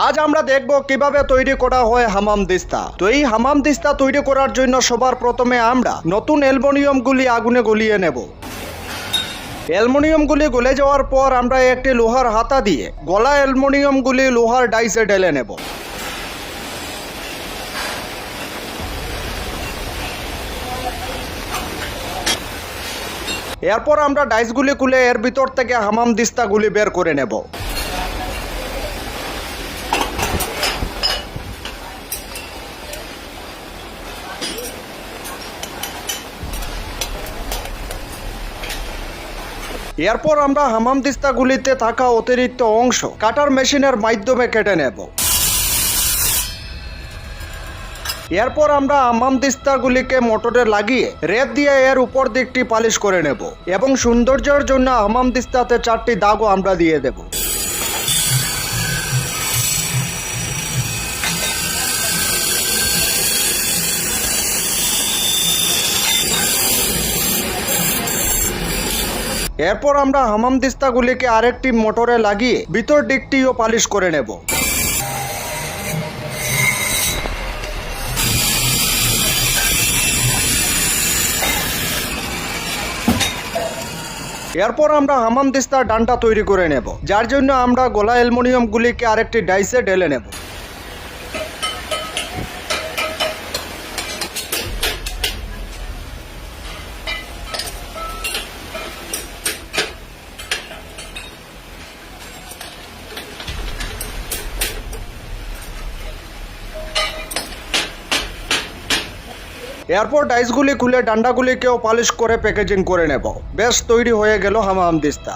আজ আমরা দেখব কীভাবে তৈরি করা হয় হামাম দিস্তা। তো এই হামাম দিস্তা তৈরি করার জন্য সবার প্রথমে আমরা নতুন অ্যালুমিনিয়ামগুলি আগুনে গলিয়ে নেব। অ্যালুমিনিয়ামগুলি গলে যাওয়ার পর আমরা একটি লোহার হাতা দিয়ে গলা অ্যালুমিনিয়ামগুলি লোহার ডাইসে ঢেলে নেব। এরপর আমরা ডাইসগুলি খুলে এর ভিতর থেকে হামাম দিস্তাগুলি বের করে নেব। এরপর আমরা হামাম দিস্তাগুলিতে থাকা অতিরিক্ত অংশ কাটার মেশিনের মাধ্যমে কেটে নেব। এরপর আমরা আমাম দিস্তাগুলিকে মোটরে লাগিয়ে রেত দিয়ে এর উপর দিকটি পালিশ করে নেব এবং সৌন্দর্যের জন্য আমাম দিস্তাতে চারটি দাগও আমরা দিয়ে দেব। এরপর আমরা হামাম দিস্তাগুলিকে আরেকটি মোটরে লাগিয়ে ভিতর দিকটিও পালিশ করে নেব। এরপর আমরা হামাম দিস্তার ডান্ডা তৈরি করে নেব, যার জন্য আমরা গোলা অ্যালুমিনিয়ামগুলিকে আরেকটি ডাইসে ঢেলে নেব। এরপর ডাইসগুলি খুলে ডান্ডাগুলিকেও পালিশ করে প্যাকেজিং করে নেব। বেশ তৈরি হয়ে গেল হামাম দিস্তা।